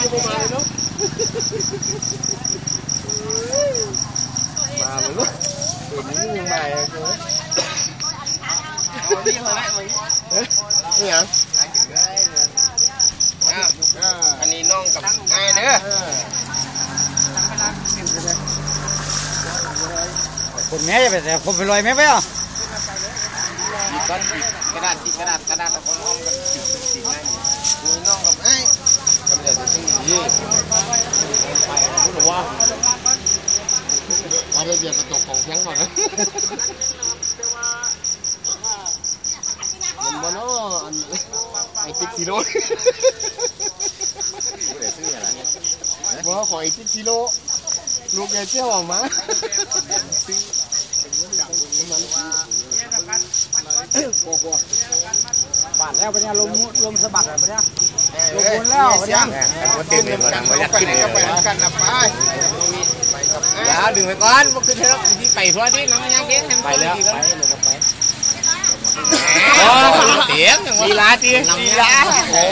อนกูมาเลยเนาะมาเลยเนาะเดี๋ยวนี้ยังมาเลยกูเอานี่มาแล้วมึงนี่ยังอ้าวอันนี้น้องกับไอ้เด้อคนแม่จะไปแต่คนไปลอยแม่ไปอะติดก้อนติดกระดาษติดกระดาษกระดาษเอาคนอ้อมกันติดติดติดง่ายมีน้องกับไอ้กำลังจะซื้อยี่พูดว่ามาเลยเบียร์กระจกของแข็งก่อนนะมันบ่เนาะอันไอ้ติ๊กกิโลว่าขอไอติ๊กกิโลลูกแกเจ้าออกมาบาดแล้วปะเนี่ยลมลมสะบัดอะไรปะเนี่ย ลงบนแล้วยังมันตื่นเลยมันไม่อยากขึ้นเลยไปน้ำกันนะไปไปกับอย่าดึงไปก่อนมันขึ้นเถอะที่ไปทั่วที่น้องยังเก่งไปแล้วไปเลยก็ไปโอ้เตียงลีลาเตียงลีลาโอ้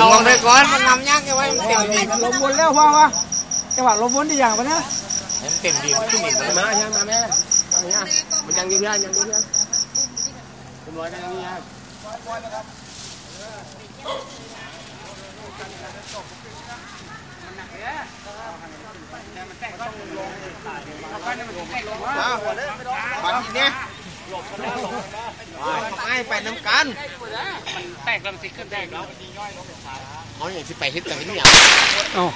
ลงไปก่อนมันนำยักษ์ไว้มันเต็มดีลมวนแล้วว่าวะจังหวะลมวนที่อย่างปะเนี่ยมันเต็มดีขึ้นอีกมายังมาแม่มายังมันยังยืนยันยังยืนยันเป็นร้อยกันยังยืนยัน วันนี้ไม่ไปน้ำกันแตกลำสิขึ้นแตกแล้วเขาอย่างที่ไปเฮ็ดกันนี่อย่างอ๋อ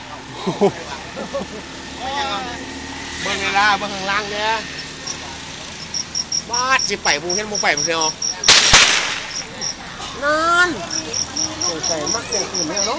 เบิ่งเวลาเบิ่งข้างล่างเนี่ยบ้าสิไปบูเห็นบูไปบูเนาะนั่นใส่มักแต่งอื่นเนี่ยเนาะ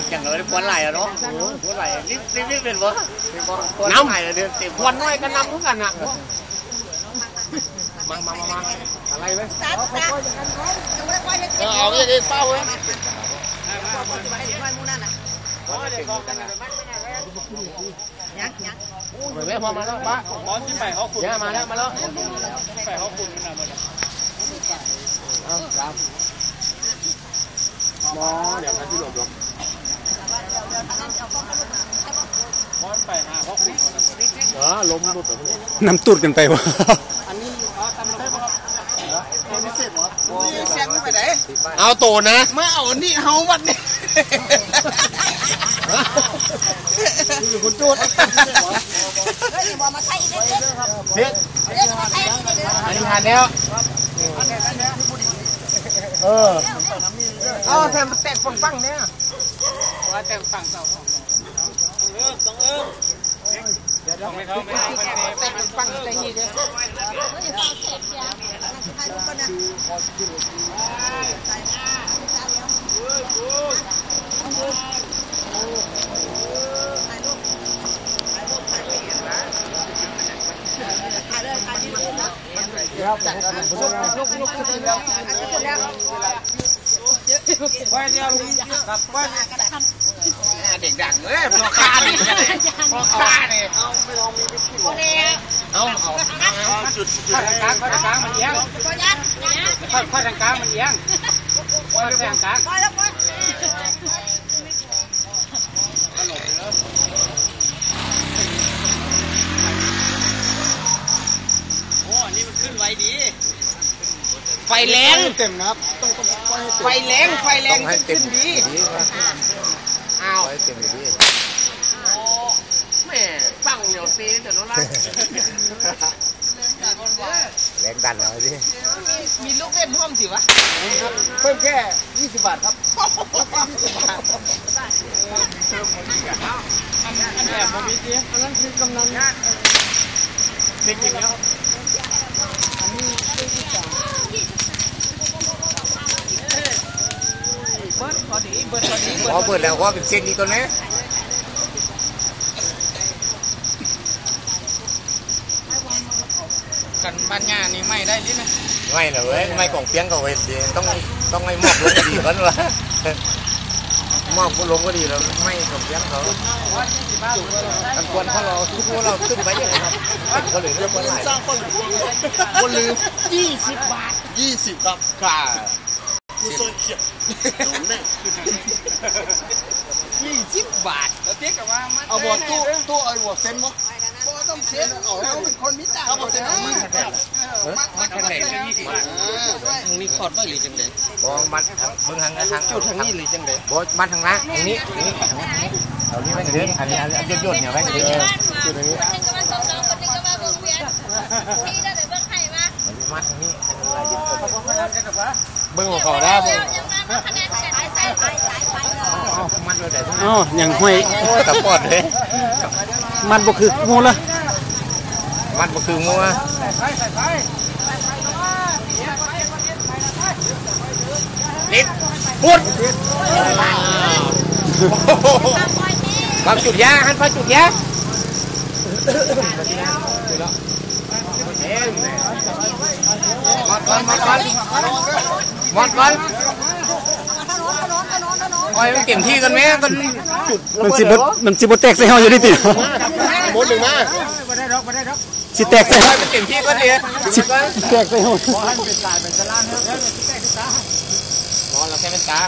โอ้ขึ้นอย่างเลยควนไหลอะเนาะควนไหลนี่นี่นี่เป็นวะควนไหลเดือนเต็มควันน้อยก็นำทุกกันอะมามามามาอะไรไหมเออเอาเองเป้าเว้ยเหมือนแม่พอมาแล้วป้าขอที่ใหม่เขาขุดย่ามาแล้วมาแล้วใส่เขาขุดนี่นะมันเอาครับมอเดี๋ยวมาที่หลบหลบ นี้น้ำตุดกันไปวะเสียงไปไหนเอาโตนะมาเอานี่เฮาวัดนี่อยู่คุณจูดเด็ดอันนี้หาแล้วเออเอาแทนแตกฟังฟังเนี่ย ว่าแต่ฝั่งเสาเออต้องเออเดี๋ยวไม่เขาไม่เขาแตกฟังใจนี่เด้อว่าเนี่ยลุงกับว่าเด็ก ดังเลยพอคานี่พอคานี่เอาไม่ลองมีวิธีเอาเอาเอาจุดจุดข้อทางกลางข้อทางกลางมันเอียงข้อข้อทางกลางมันเอียงข้อทางกลางโอ้นี่มันขึ้นไวดีไฟแรงเต็มนะครับต้องต้องปล่อยให้ไฟแรงไฟแรงขึ้นดีเอาเต็มดีแม่ฟังเดี๋ยวซีเดี๋ยวน้องรักแรงดันเอาดิมีลูกเล่นห้องสิวะ เพิ่มแค่ 20 บาทครับอันอันแบบโมบิเตียอันนั้นคือกำนันเด็กอย่างเงี้ย เบิร์ดพอดี เบิร์ดพอดีพอเปิดแล้วว่าเป็นเส้นนี้ตัวนี้บ้านหญ้านี่ไม่ได้ลินะไม่เหรอเว้ยไม่กล่องเพียงก็เว้ยดีต้องต้องให้หมอกลงก็ดีกันวะหมอกลงก็ดีแล้วไม่กล่องเพียงเขากันควรถ้าเราทุกคนเราขึ้นไปยังไงครับก็เลยเรียกว่าไหนสร้างคนคนลืมยี่สิบบาทยี่สิบครับค่ะ มีโซนเขียบโดนแน่ยี่สิบบาทแล้วเจ๊กับว่ามันเอาบอตู้ตู้เอาบอเซ็นบ่บ่ต้องเซ็นเอาเอาเป็นคนมิตรเอาบอเซ็นเอามามันทางไหนก็ยี่สิบบาททางนี้ขอดบ่หรือจังได๋บอมันเบื้องทางทางจุดทางนี้หรือจังได๋บอมันทางนั้นทางนี้ทางนี้เอานี่ไม่ถึงอันนี้อันนี้ยดๆเนี่ยไม่ถึงคนหนึ่งก็มาส่งน้องคนหนึ่งก็มาเบิ่งเวียนพี่ได้ไปเบิ่งไข่มามาทางนี้เบิ่งของเขาได้เดี๋ย วยังมาคะแนนกันใส่ไปใส่ไปเอามันเลยอ๋ออย่างห้วยโอ้ตะปอดเลยมันบ่คืองูละมันก็คืองัวลิดพุดความจุดยาหันพาจุดยาหมดก่อนมดก่อน หมดก่อนโอ้ยมันเต็มที่กันไหมกันจุดมันสิบ่มันสิบ่แตกใส่เฮาอยู่ดิติหมดหนึ่งมาสิแตกใส่โอ้ยมันเต็มที่กันดิสิแตกใส่เฮานอนเราแค่เป็นตา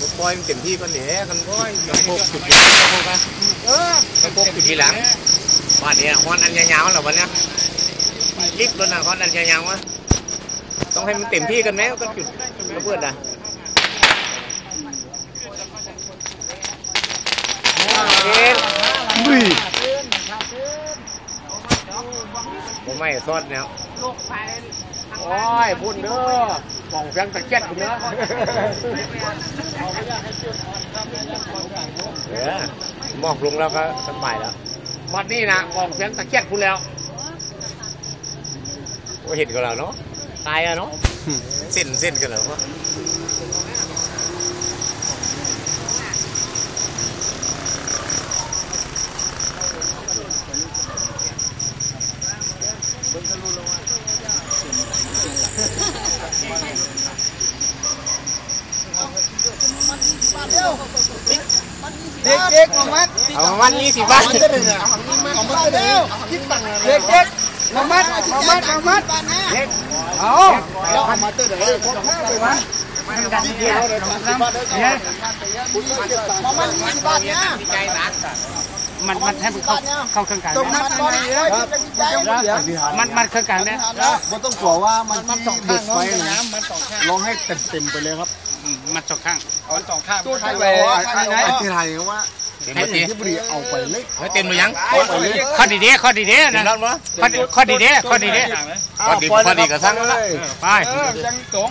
ลูกบอยมันเต็มที่กันเดี๋ยวกันก้อยยังพกจุดทีหลังพกกันยังพกจุดทีหลังวันนี้ฮอนอันยาวๆเหรอวันเนี้ยลิฟต์แล้วนะฮอนอันยาวๆวะ ต้องให้มันเต็มที่กันไหมก็จุดระเบิดอะเอ็นอุ้ยผมไม่ซอดเนี่ยโอ้ยพุ่นเด้อกล่องเสียงตะเกียบคุณเด้อเออหมอกลงแล้วก็สบายแล้ววันนี้นะกล่องเสียงตะเกียบคุณแล้วโอ้เห็นกันแล้วเนาะ ตายอะเนาะเส้นเส้นกันแล้ววะเด็กเด็กมามัดเอาประมาณยี่สิบบาทมันจะได้เนี่ยเอามาเร็วคิดตังค์เด็กเด็กมามัดมามัดมามัด เอาแล้วเอามาเตอร์เดี๋ยวข้าไปมัดมันดันเดียวมามัดยี่สิบบาทเนี่ยใจรักมันมันให้เข้าเข้าเครื่องกลางต้องมัดก่อนเลยมันมันเครื่องกลางเนี่ยมันต้องกลัวว่ามันมันสองข้างนะมันสองข้างลองให้เต็มเต็มไปเลยครับ มันสองข้างเอาสองข้างตู้ไทยไปที่ไทยว่า เต็มให้ทีที่บุรีเอาไปเล็กเฮ้ยเต็มหรือยังเอาไปเล็กข้อดีเด้ข้อดีเด้เต็มนะแล้วมั้ยข้อดีข้อดีเด้ข้อดีเด้พอดีพอดีกับทั้งนั้นละไปยังตง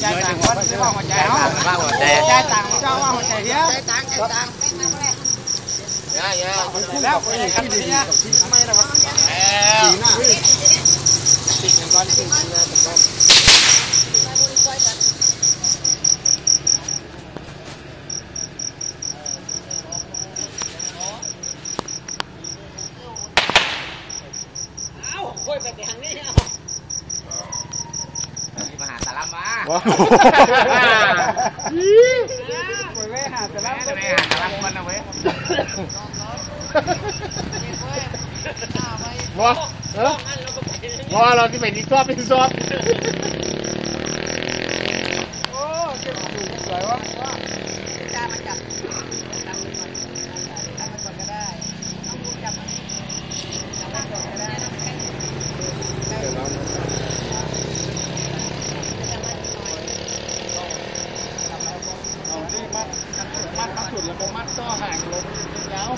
ใจต่างคนที่ว่าหัวใจแต่เขาบ้างแต่ใจต่างเจ้าว่าหัวใจเดียวแล้วไปที่ดีไม่นะครับปีหน้ามาหาสารัมมาว้าวไม่หาสารัมไม่หาสารัมคนนะเว้ยว้าเออว้าเราที่ไปดีซอบดีซอบมัดมาสุดแล้วก็มั ดต่อห่างลงยาว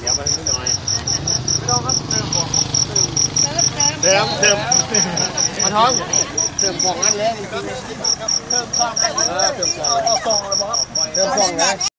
เดี๋ยวมันนิดหน่อยเติมเติมมาท้องเติมฟองอันแล้วเติมฟองเออเติมฟองเติมฟองแล้วบอกเติมฟองนะ